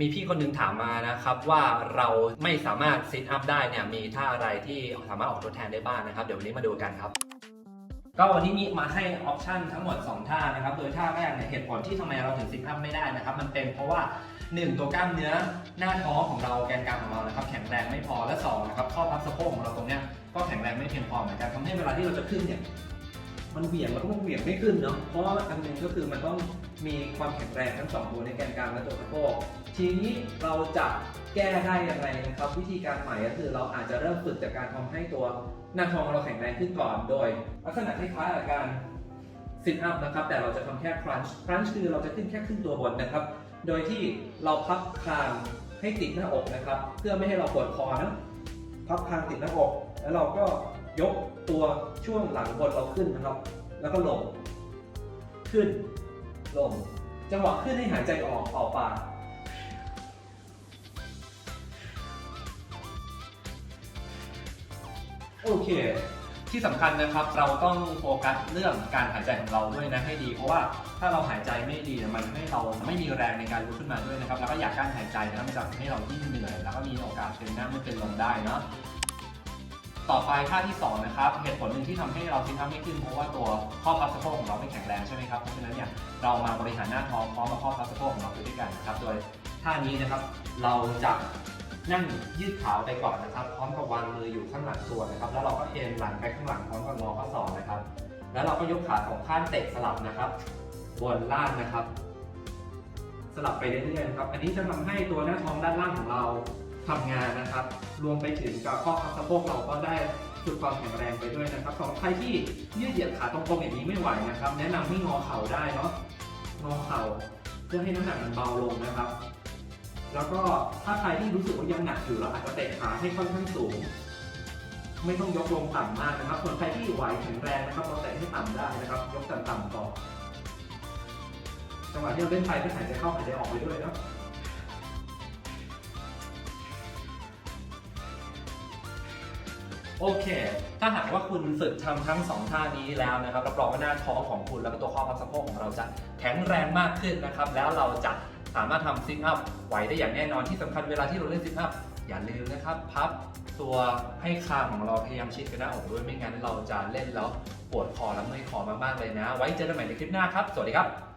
มีพี่คนหนึงถามมานะครับว่าเราไม่สามารถซิทอัพได้เนี่ยมีท่าอะไรที่สามารถออกทดแทนได้บ้างนะครับ เดี๋ยววันนี้มาดูกันครับ ก็วันนี้มีมาให้ออปชันทั้งหมด 2 ท่านะครับ โดยท่าแรกเนี่ยเหตุผลที่ทำไมเราถึงซิทอัพไม่ได้นะครับ มันเป็นเพราะว่า 1 ตัวกล้ามเนื้อหน้าท้องของเราแกนกลางของเรานะครับ แข็งแรงไม่พอและ2นะครับข้อพับสะโพกของเราตรงเนี้ยก็แข็งแรงไม่เพียงพอเหมือนกันทำให้เวลาที่เราจะขึ้นเนี่ย มันเหวี่ยงแล้วก็มันเหวี่ยงไม่ขึ้นเนาะเพราะว่าอันหนึงก็คือมันต้องมีความแข็งแรงทั้งสองตัวในแกนกลางและตัวสะโพกทีนี้เราจะแก้ได้ยังไงนะครับ วิธีการใหม่ก็คือเราอาจจะเริ่มฝึกจากการทำให้ตัวหน้าท้องของเราแข็งแรงขึ้นก่อนโดย ลักษณะคล้ายๆกับการ ซิทอัพนะครับแต่เราจะทำแค่ครันช์ครันช์คือเราจะขึ้นแค่ครึ่งตัวบนนะครับ โดยที่เราพับคางให้ติดหน้าอกนะครับ เพื่อไม่ให้เราปวดคอนะพับคางติดหน้าอก แล้วเราก็ ยกตัวช่วงหลังบนเราขึ้นนะครับ แล้วก็ลง ขึ้น ลง จังหวะขึ้นให้หายใจออกออกปากโอเค ที่สำคัญนะครับเราต้องโฟกัสเรื่องการหายใจของเราด้วยนะให้ดี เพราะว่าถ้าเราหายใจไม่ดีมันทำให้เราไม่มีแรงในการลุกขึ้นมาด้วยนะครับ แล้วก็อยากการหายใจนะมันจะทำให้เรายิ่งเหนื่อย แล้วก็มีโอกาสเป็นหน้าไม่เป็นลมได้เนาะ ต่อไปท่าที่สองนะครับเหตุผลหนึ่งที่ทำให้เราซิทอัพไม่ขึ้นเพราะว่าตัวข้อพับสะโพกของเราไม่แข็งแรงใช่ไหมครับเพราะฉะนั้นเนี่ยเรามาบริหารหน้าท้องพร้อมกับข้อพับสะโพกของเราไปด้วยกันนะครับโดยท่านี้นะครับเราจะนั่งยืดขาไปก่อนนะครับ พร้อมกับวางมืออยู่ข้างหลังตัวนะครับ แล้วเราก็เอ็นหลังไปข้างหลังพร้อมกับงอข้อศอกนะครับ แล้วเราก็ยกขาสองข้างเตะสลับนะครับ บนล่างนะครับ สลับไปเรื่อยๆนะครับ อันนี้จะทำให้ตัวหน้าท้องด้านล่างของเรา ทำงานนะครับ รวมไปถึงกับข้อพับสะโพกเราก็ได้ฝึกความแข็งแรงไปด้วยนะครับสำหรับใครที่ยืดเหยียดขาตรงๆอย่างนี้ไม่ไหวนะครับ แนะนำให้งอเข่าได้เนาะงอเข่าเพื่อให้น้ำหนักมันเบาลงนะครับ แล้วก็ถ้าใครที่รู้สึกว่ายังหนักอยู่เราอาจจะเตะขาให้ค่อนข้างสูง ไม่ต้องยกลงต่ำมากนะครับ ส่วนใครที่ไหวแข็งแรงนะครับเราเตะให้ต่ำได้นะครับ ยกต่ำๆต่อจังหวะที่เราเล่นไปก็หายใจเข้าหายใจออกไปด้วยเนาะ โอเค ถ้าหากว่าคุณฝึกทำทั้งสองท่านี้แล้วนะครับรับรองว่าหน้าท้องของคุณแล้วก็ตัวข้อพับสะโพกของเราจะแข็งแรงมากขึ้นนะครับ แล้วเราจะสามารถทำซิทอัพไหวได้อย่างแน่นอนที่สำคัญเวลาที่เราเล่นซิทอัพอย่าลืมนะครับ พับตัวให้คางของเราพยายามชิดกับหน้าอกด้วยไม่งั้นเราจะเล่นแล้วปวดคอและเมื่อยคอมากๆเลยนะ ไว้เจอกันใหม่ในคลิปหน้าครับ สวัสดีครับ